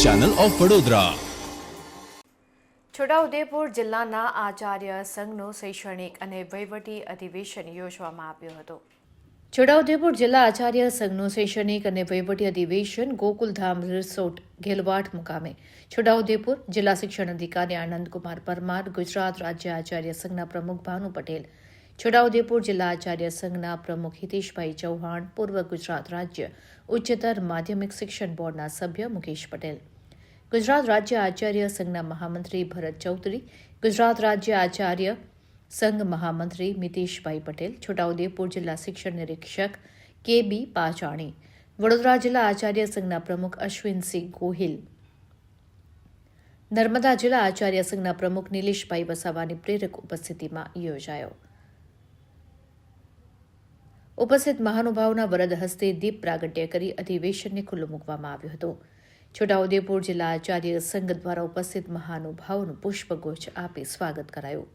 Channel of Vadodara. Chhotaudepur જિલ્લાના આચાર્ય સંઘનું શૈક્ષણિક અને વહીવટી અધિવેશન યોજવામાં આવ્યું હતું. છોટાઉદેપુર જિલ્લા આચાર્ય સંઘનું શૈક્ષણિક અને વહીવટી અધિવેશન ગોકુલધામ રિસોર્ટ ગેલવાટ મુકામે. છોટાઉદેપુર જિલ્લા શિક્ષણ અધિકારી આનંદકુમાર પરમાર ગુજરાત રાજ્ય આચાર્ય સંઘના પ્રમુખ ભાનુ પટેલ છોટાઉદેપુર જિલ્લા આચાર્ય સંઘના પ્રમુખ હિતેશભાઈ ચૌહાણ, પૂર્વ ગુજરાત રાજ્ય ઉચ્ચતર માધ્યમિક શિક્ષણ બોર્ડના સભ્ય મુકેશ પટેલ. ગુજરાત રાજ્ય આચાર્ય સંઘના મહામંત્રી ભરત ચૌધરી, ગુજરાત રાજ્ય આચાર્ય સંઘ મહામંત્રી મિતેશભાઈ પટેલ, છોટાઉદેપુર જિલ્લા શિક્ષણ નિરીક્ષક કે બી પાચાણી વડોદરા જિલ્લા આચાર્ય સંઘના પ્રમુખ અશ્વિનસિંહ ગોહિલ, નર્મદા જિલ્લા આચાર્ય સંઘના પ્રમુખ નિલેશભાઈ વસાવાની પ્રેરક ઉપસ્થિતિમાં યોજાયો. ઉપસ્થિત મહાનુભાવોના વરદ હસ્તે દીપ પ્રાગટ્ય કરી અધિવેશનને ખુલ્લું મૂકવામાં આવ્યું હતું. છોટાઉદેપુર જિલ્લા આચાર્ય સંઘ દ્વારા ઉપસ્થિત મહાનુભાવોનું પુષ્પગુચ્છ આપી સ્વાગત કરાયું.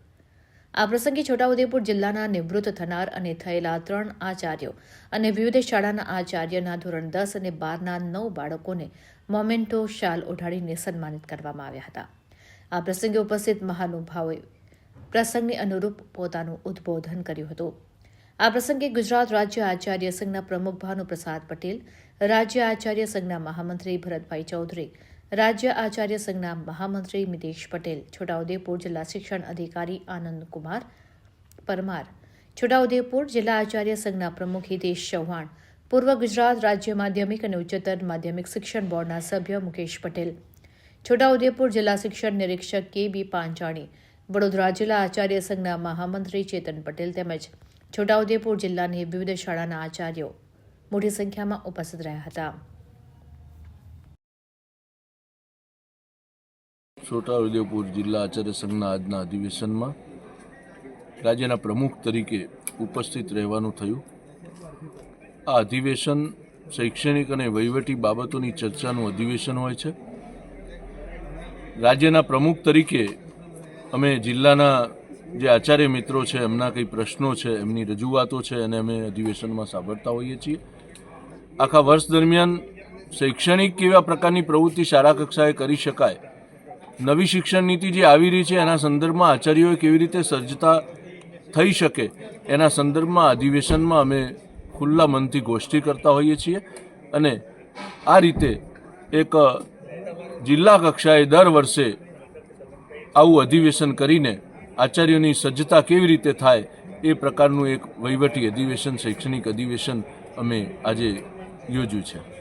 આ પ્રસંગે છોટાઉદેપુર જિલ્લાના નિવૃત્ત થનાર અને થયેલા ત્રણ આચાર્યો અને વિવિધ શાળાના આચાર્યના ધોરણ દસ અને બારના નવ બાળકોને મોમેન્ટો શાલ ઓઢાડીને સન્માનિત કરવામાં આવ્યા હતા. આ પ્રસંગે ઉપસ્થિત મહાનુભાવોએ પ્રસંગને અનુરૂપ પોતાનું ઉદ્બોધન કર્યું હતું. આ પ્રસંગે ગુજરાત રાજ્ય આચાર્ય સંઘના પ્રમુખ ભાનુપ્રસાદ પટેલ, રાજ્ય આચાર્ય સંઘના મહામંત્રી ભરતભાઈ ચૌધરી, રાજ્ય આચાર્ય સંઘના મહામંત્રી મિતેશ પટેલ, છોટાઉદેપુર જિલ્લા શિક્ષણ અધિકારી આનંદ કુમાર પરમાર, છોટાઉદેપુર જિલ્લા આચાર્ય સંઘના પ્રમુખ હિતેશ ચૌહાણ, પૂર્વ ગુજરાત રાજ્ય માધ્યમિક અને ઉચ્ચતર માધ્યમિક શિક્ષણ બોર્ડના સભ્ય મુકેશ પટેલ, છોટાઉદેપુર જિલ્લા શિક્ષણ નિરીક્ષક કે બી પાંચાણી, વડોદરા જિલ્લા આચાર્ય સંઘના મહામંત્રી ચેતન પટેલ તેમજ છોટાઉદેપુર જિલ્લાની વિવિધ શાળાના આચાર્યો મોટી સંખ્યામાં ઉપસ્થિત રહ્યા હતા. છોટાઉદેપુર જિલ્લા આચાર્ય સંઘના આજના અધિવેશનમાં રાજ્યના પ્રમુખ તરીકે ઉપસ્થિત રહેવાનું થયું. આ અધિવેશન શૈક્ષણિક અને વહીવટી બાબતોની ચર્ચાનું અધિવેશન હોય છે. રાજ્યના પ્રમુખ તરીકે અમે જિલ્લાના જે આચાર્ય મિત્રો છે, એમના કંઈ પ્રશ્નો છે, એમની રજૂઆતો છે અને અમે અધિવેશનમાં સાંભળતા હોઈએ છીએ. આખા વર્ષ દરમિયાન શૈક્ષણિક કેવા પ્રકારની પ્રવૃત્તિ શાળા કક્ષાએ કરી શકાય, નવી શિક્ષણ નીતિ જે આવી રહી છે, એના સંદર્ભમાં આચાર્યોએ કેવી રીતે સર્જતા થઈ શકે, એના સંદર્ભમાં અધિવેશનમાં અમે ખુલ્લા મનથી ગોષ્ઠી કરતા હોઈએ છીએ. અને આ રીતે એક જિલ્લા કક્ષાએ દર વર્ષે આવું અધિવેશન કરીને આચાર્યોની સજ્જતા કેવી રીતે થાય એ પ્રકારનું એક વહીવટી અધિવેશન, શૈક્ષણિક અધિવેશન અમે આજે યોજ્યું છે.